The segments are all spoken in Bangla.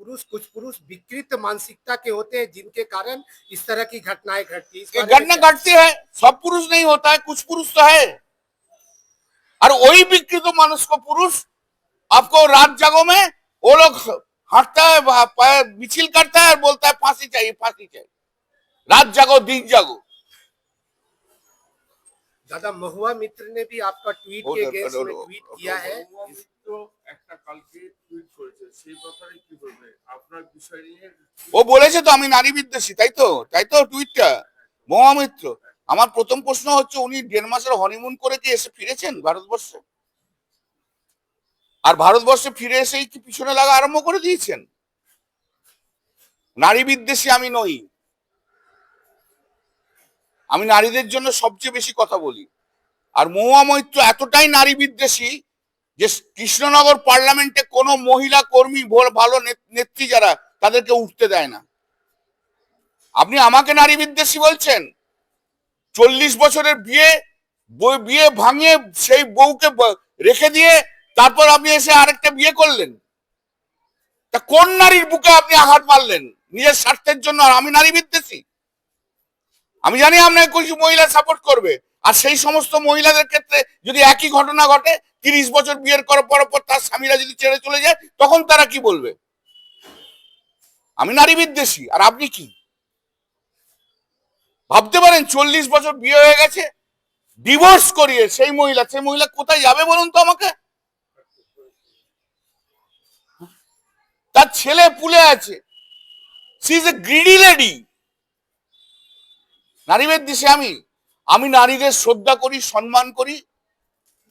पुरुष कुछ पुरुष विकृत मानसिकता के होते हैं जिनके कारण इस तरह की घटनाएँ घटती हैं। घटना घटती है सब पुरुष नहीं होता है कुछ पुरुष तो है। और वही विकृत मानुष को पुरुष आपको रात जागो में वो लोग हटता है मिছিল करता है और बोलता है फांसी चाहिए फांसी चाहिए। रात जागो दिन जागो। दादा महुआ मित्र ने भी आपका ट्वीट के में ट्वीट किया है। ও বলেছে তো আমি নারী বিদ্বেষী, তাই তো? তাই তো টুইটটা? মহামিত্র, আমার প্রথম প্রশ্ন হচ্ছে, উনি দেড় মাসের হনিমুন করে কি এসে ফিরেছেন ভারতবর্ষে? আর ভারতবর্ষে ফিরে এসেই কি পিছনে লাগা আরম্ভ করে দিয়েছেন? নারী বিদ্বেষী আমি নই। আমি নারীদের জন্য সবচেয়ে বেশি কথা বলি। আর মহুয়া মৈত্র এতটাই নারী বিদ্বেষী যে কৃষ্ণনগর পার্লামেন্টে কোনো মহিলা কর্মী ভালো নেত- নেত্রী যারা তাদেরকে উঠতে দেয় না। আপনি আমাকে নারী বিদ্বেষী বলছেন? চল্লিশ বছরের বিয়ে বিয়ে ভাঙিয়ে সেই বউকে রেখে দিয়ে তারপর আপনি এসে আরেকটা বিয়ে করলেন। তা কোন নারীর বুকে আপনি আঘাত মারলেন? নিজের স্বার্থের জন্য আর আমি নারী বিদ্বেষী? আমি জানি আপনাকে কিছু মহিলা সাপোর্ট করবে। আর সেই সমস্ত মহিলাদের ক্ষেত্রে যদি একই ঘটনা ঘটে, তিরিশ বছর বিয়ের করার পর তার স্বামীরা যদি ছেড়ে চলে যায়, তখন তারা কি বলবে? আমি বিদ্বেষী, আর আপনি কি? ভাবতে পারেন চল্লিশ বছর বিয়ে হয়ে গেছে ডিভোর্স করিয়ে সেই মহিলা সেই মহিলা কোথায় যাবে বলুন তো আমাকে? তার ছেলে পুলে আছে ইজ গ্রিডি লেডি নারীদের দেশে আমি আমি নারীদের শ্রদ্ধা করি, সম্মান করি,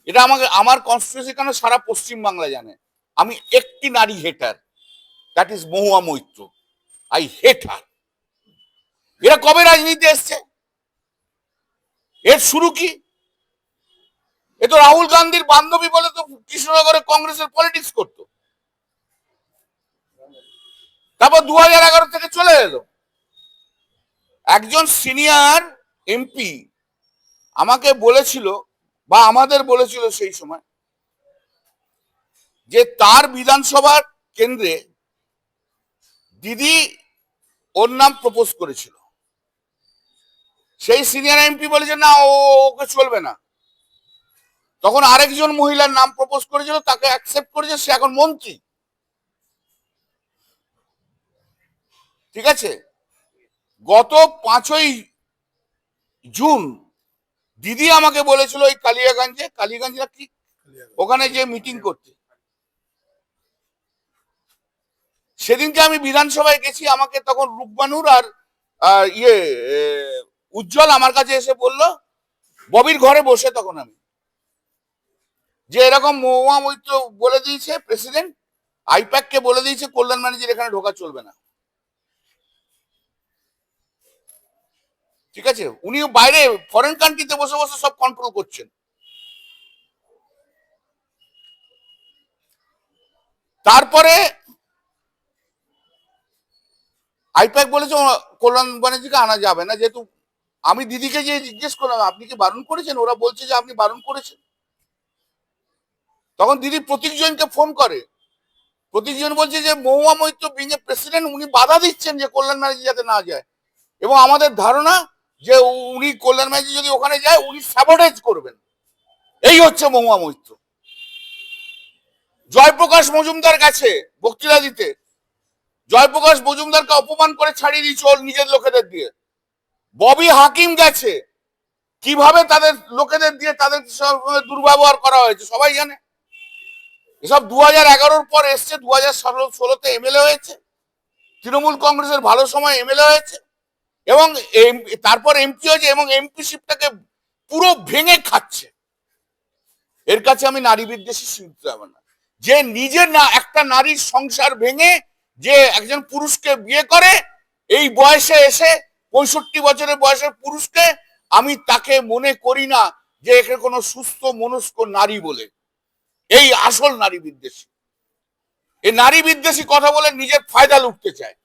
এটা আমাকে, আমার কনস্টিটিউশন কেন সারা পশ্চিম বাংলা জানে? আমি একটি নারী hater that is Mahua Moitra I hate her এরা কবে রাজনীতি এসছে? এর শুরু কি? এ তো রাহুল গান্ধীর বান্ধবী বলে তো কৃষ্ণনগরে কংগ্রেসের পলিটিক্স করতো। তারপর দু হাজার এগারো থেকে চলে এলো। একজন সিনিয়র এমপি আমাকে বলেছিল বা আমাদের বলেছিল সেই সময় যে তার বিধানসভার কেন্দ্রে দিদি ওর নাম প্রপোজ করেছিল। সেই সিনিয়র এমপি বলেছে না ও ওকে চলবে না। তখন আরেকজন মহিলার নাম প্রপোজ করেছিল তাকে অ্যাকসেপ্ট করেছে সে এখন মন্ত্রী। ঠিক আছে? গত পাঁচই জুন দিদি আমাকে বলেছিল ওই কালিয়াগঞ্জে কালিয়াগঞ্জে কি? ওখানে যে মিটিং করতে। সেদিনকে আমি বিধানসভায় গেছি, আমাকে তখন রূপবানুর আর ইয়ে উজ্জ্বল আমার কাছে এসে বলল, ববির ঘরে বসে তখন আমি। যে এরকম মহুয়া মৈত্র বলে দিয়েছে প্রেসিডেন্ট আইপ্যাক কে বলে দিয়েছে, কল্যাণ ম্যানেজার এখানে ঢোকা চলবে না। ঠিক আছে? উনি বাইরে ফরেন কান্ট্রিতে বসে বসে সব কন্ট্রোল করছেন। তারপরে আইপ্যাক বলেছে কল্যাণ ব্যানার্জিকে আনা যাবে না, যেহেতু আমি দিদিকে যে জিজ্ঞেস করলাম, আপনি কি বারণ করেছেন? ওরা বলছে যে আপনি বারণ করেছেন। তখন দিদি প্রতীকজনকে ফোন করে। প্রতীকজন বলছে যে, Mahua Moitra being a president, উনি বাধা দিচ্ছেন যে কল্যাণ ব্যানার্জি যাতে না যায়। এবং আমাদের ধারণা যে উনি কল্যাণ ব্যানার্জি যদি ওখানে যায়, উনি স্যাবোটেজ করবেন। এই হচ্ছে মহুয়া মৈত্র। জয়প্রকাশ মজুমদার গেছে বক্তৃতা দিতে। জয়প্রকাশ মজুমদারকে অপমান করে ছাড়িয়ে দিয়েছে ওর নিজের লোকেদের দিয়ে। ববি হাকিম গেছে। কীভাবে তাদের লোকেদের দিয়ে তাদের দুর্ব্যবহার করা হয়েছে, সবাই জানে? এসব দু হাজার এগারোর পর এসছে দু হাজার ষোলো ষোলোতে এমএলএ হয়েছে। তৃণমূল কংগ্রেসের ভালো সময় এমএলএ হয়েছে। এবং তারপর এমপি হয়েছে এবং এমপি এমপিশিপটাকে পুরো ভেঙে খাচ্ছে। এর কাছে আমি নারী বিদ্বেষী শুনতে হবে না। যে নিজে না, একটা নারীর সংসার ভেঙে যে একজন পুরুষকে বিয়ে করে, এই বয়সে এসে পঁয়ষট্টি বছরের বয়সের পুরুষকে আমি তাকে মনে করি না যে একে কোনো সুস্থ মনস্ক নারী বলে। এই আসল নারী বিদ্বেষী। এই নারী বিদ্বেষী কথা বলে নিজের ফায়দা লুটতে চায়।